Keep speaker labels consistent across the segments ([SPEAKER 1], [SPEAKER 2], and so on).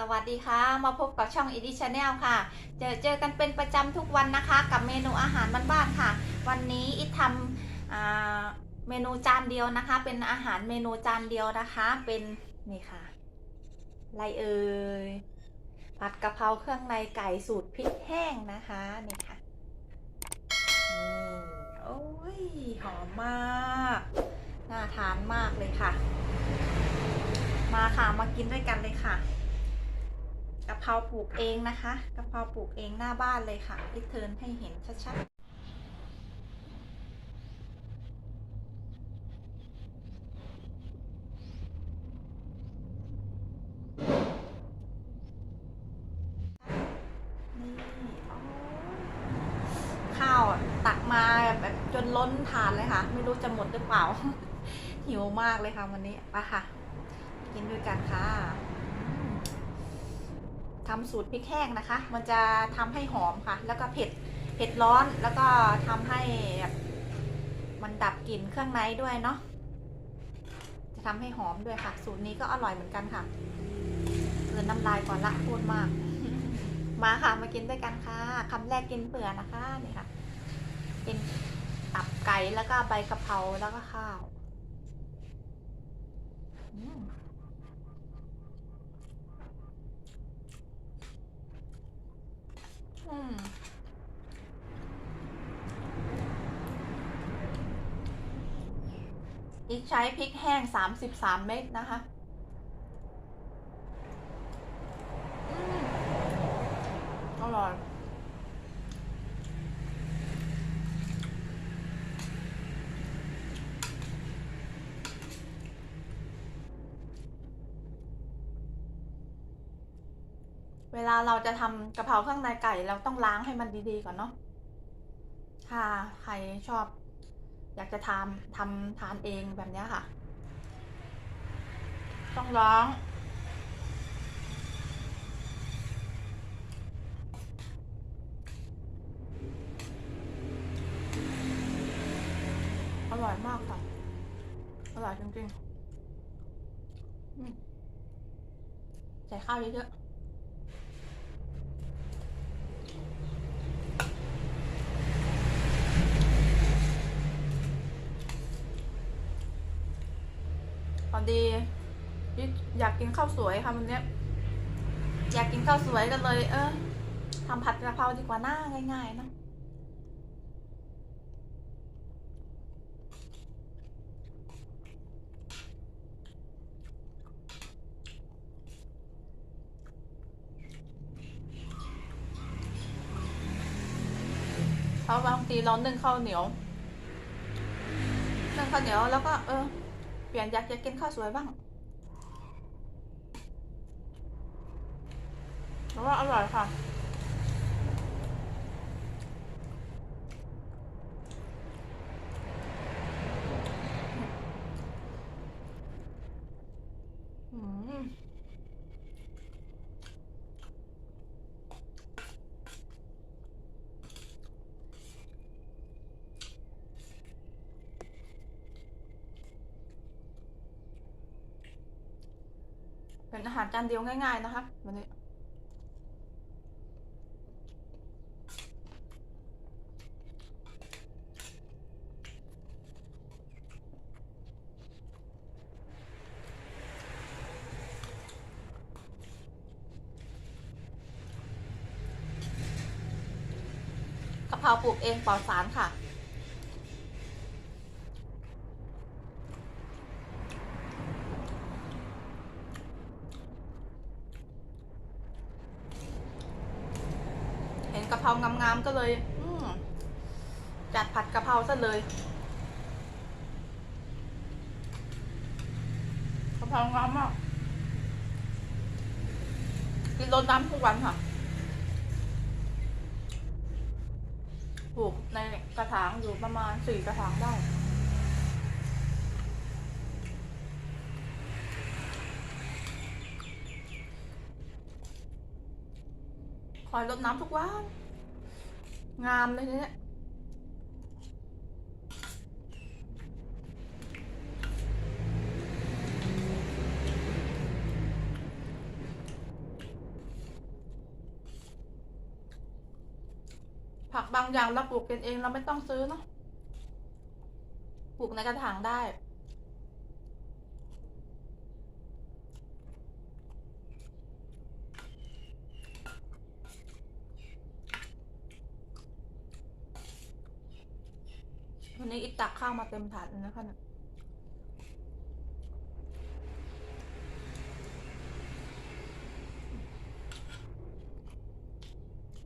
[SPEAKER 1] สวัสดีค่ะ มาพบกับช่อง e d i Channel ค่ะ เจอเจอกันเป็นประจำทุกวันนะคะ กับเมนูอาหารบ้านๆค่ะ วันนี้อิททำเมนูจานเดียวนะคะ เป็นอาหารเมนูจานเดียวนะคะ เป็นนี่ค่ะอะไรเอ่ยผัดกะเพราเครื่องในไก่สูตรพริกแห้งนะคะนี่ค่ะนี่โอ้ยหอมมากน่าทานมากเลยค่ะ มาค่ะมากินด้วยกันเลยค่ะ กะเพราปลูกเองนะคะกะเพราปลูกเองหน้าบ้านเลยค่ะพิเทิร์นให้เห็นชัดๆนี่โอ้ข้าวตักมาแบบจนล้นถานเลยค่ะ ไม่รู้จะหมดหรือเปล่า หิวมากเลยค่ะวันนี้ไปค่ะ กินด้วยกันค่ะ ทำสูตรพริกแห้งนะคะ มันจะทำให้หอมค่ะ แล้วก็เผ็ด เผ็ดร้อน แล้วก็ทำให้มันดับกลิ่นเครื่องในด้วยเนาะ จะทำให้หอมด้วยค่ะ สูตรนี้ก็อร่อยเหมือนกันค่ะเกินน้ำลายก่อนละพูดมาก มาค่ะ มากินด้วยกันค่ะคำแรกกินเปลือกนะคะนี่ค่ะ เป็นตับไก่แล้วก็ใบกะเพราแล้วก็ข้าวอืม อีกใช้พริกแห้งสามสิบสามเม็ดนะคะอืมอร่อย เวลาเราจะทำกะเพราเครื่องในไก่เราต้องล้างให้มันดีๆก่อนเนาะถ้าใครชอบ อยากจะทำทำทานเองแบบเนี้ยค่ะ ต้องล้างอร่อยมากค่ะ อร่อยจริงๆใส่ข้าวเยอะๆ ดีอยากกินข้าวสวยค่ะวันนี้อยากกินข้าวสวยกันเลย เออทำผัดกะเพราดีกว่าหน้าง่ายๆนะเพราะบางทีเรานึ่งข้าวเหนียวนึ่งข้าวเหนียวแล้วก็เออ เปลี่ยนอยากจะกินข้าวสวยบ้างเพราะว่าอร่อยค่ะ อืม เป็นอาหารจานเดียวง่ายๆนะคะวันนี้กะเพราปลูกเองปลอดสารค่ะ กะเพรางามๆก็เลยจัดผัดกะเพราซะเลยกะเพรางามมากกินรดน้ำทุกวันค่ะปลูกในกระถางอยู่ประมาณสี่กระถางได้ อยรดน้ำทุกวัน งามเลยเนี่ยผักบางอย่างเราปลูกกันเองเราไม่ต้องซื้อเนาะ ปลูกในกระถางได้ ข้าวมาเต็มถาดเลยนะคะเนี่ย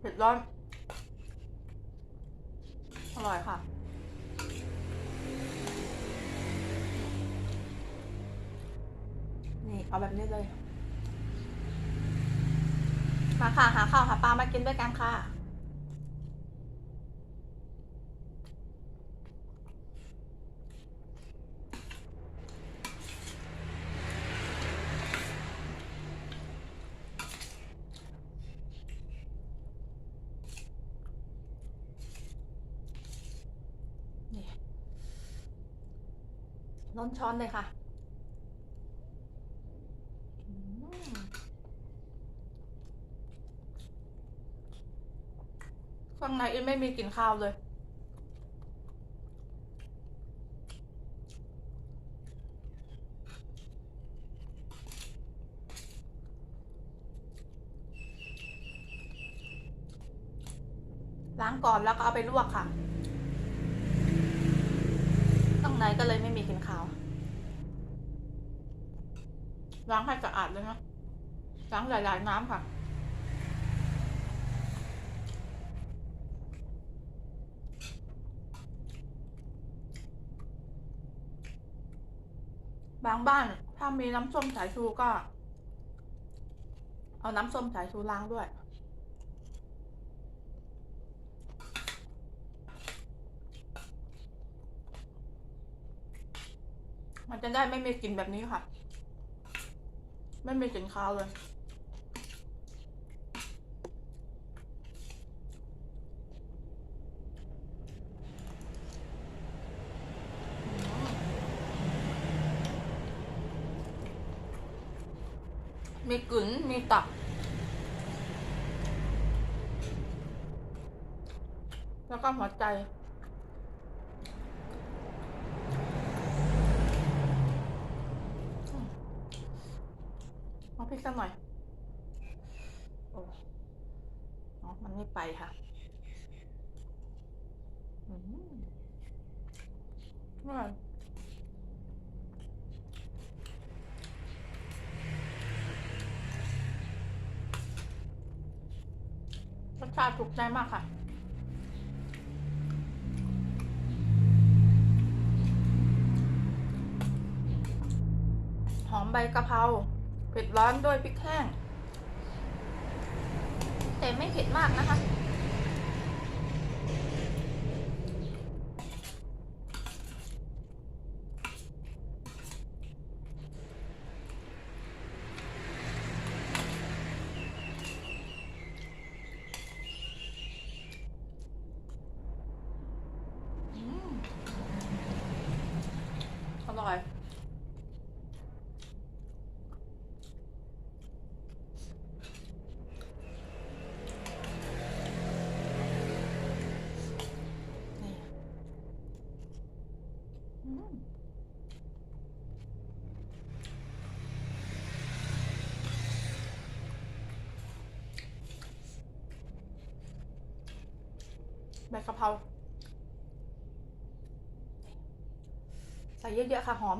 [SPEAKER 1] เผ็ดร้อน อร่อยค่ะ นี่ เอาแบบนี้เลย มาค่ะ หาข้าวหาปลามากินด้วยกันค่ะ นี่ ล้นช้อนเลยค่ะอืมข้างในอีไม่มีกลิ่นข้าวเลยล้างก่อนแล้วก็เอาไปลวกค่ะข้าง ในก็เลยไม่มีกลิ่นขาวล้างให้สะอาดเลยนะล้างหลาย ๆ น้ำค่ะ บางบ้านถ้ามีน้ำส้มสายชูก็ เอาน้ำส้มสายชูล้างด้วย มันจะได้ไม่มีกลิ่นแบบนี้ค่ะ ไม่มีกลิ่นคาวเลย มีกลิ่นมีตับแล้วก็หัวใจ เอาพริกสักหน่อย โอ้อ๋อมันไม่ไปค่ะอืมอร่อยรสชาติถูกใจมากค่ะ หอมใบกะเพรา เผ็ดร้อนด้วยพริกแห้ง แต่ไม่เผ็ดมากนะคะ อืมอร่อย นี่อืม ใบกะเพราใส่เยอะ ๆ ค่ะ หอม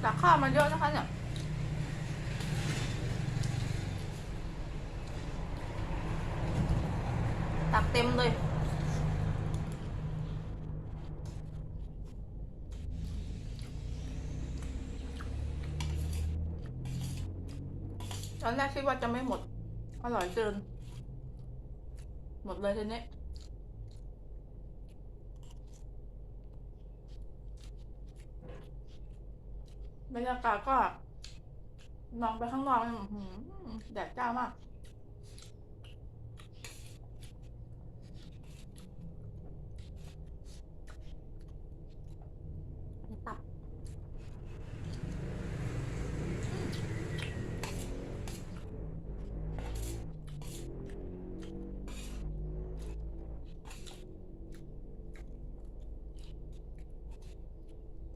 [SPEAKER 1] แตักข้าวมาเยอะนะคะเนี่ย ตักเต็มเลย ต อนแรกคิดว่าจะไม่หมด อร่อยเกิน หมดเลยทีนี้บรรยากาศก็มองไปข้างนอกแดดจ้ามาก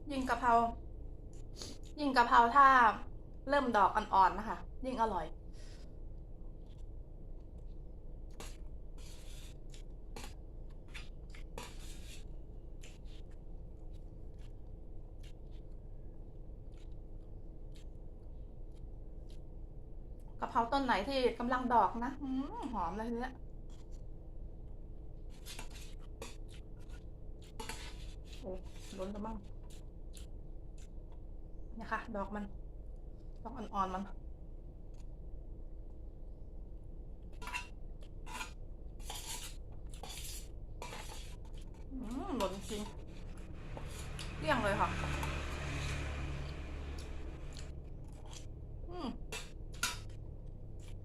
[SPEAKER 1] อ ยิ่งกะเพรา ยิ่งกะเพราถ้าเริ่มดอกอ่อนๆนะคะ ยิ่งอร่อย กะเพราต้นไหนที่กำลังดอกนะอหอมเลยทีเนี้ยโอ้ล้นกระมั่ง นี่ค่ะ ดอกมัน ดอกอ่อนๆมัน อืมหล่นจริงเลี้ยงเลยค่ะ อืม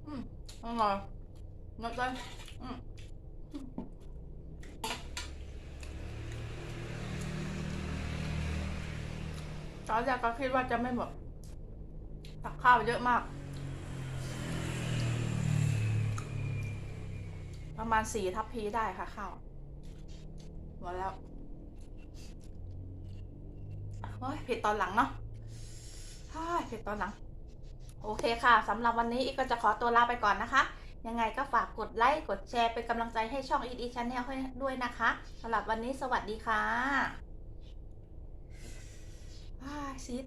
[SPEAKER 1] อืมอร่อยหมดเลยอืม ตอนแรกก็คิดว่าจะไม่หมดตักข้าวเยอะมาก ประมาณสี่ทัพพีได้ค่ะข้าวหมดแล้วโอ้ยเผ็ดตอนหลังเนาะเฮ้ยเผ็ดตอนหลัง โอเคค่ะสำหรับวันนี้อีกก็จะขอตัวลาไปก่อนนะคะ ยังไงก็ฝากกดไลค์ กดแชร์เป็นกำลังใจให้ช่อง e ี e Channel ด้วยนะคะสำหรับวันนี้สวัสดีค่ะ อ้ายซีด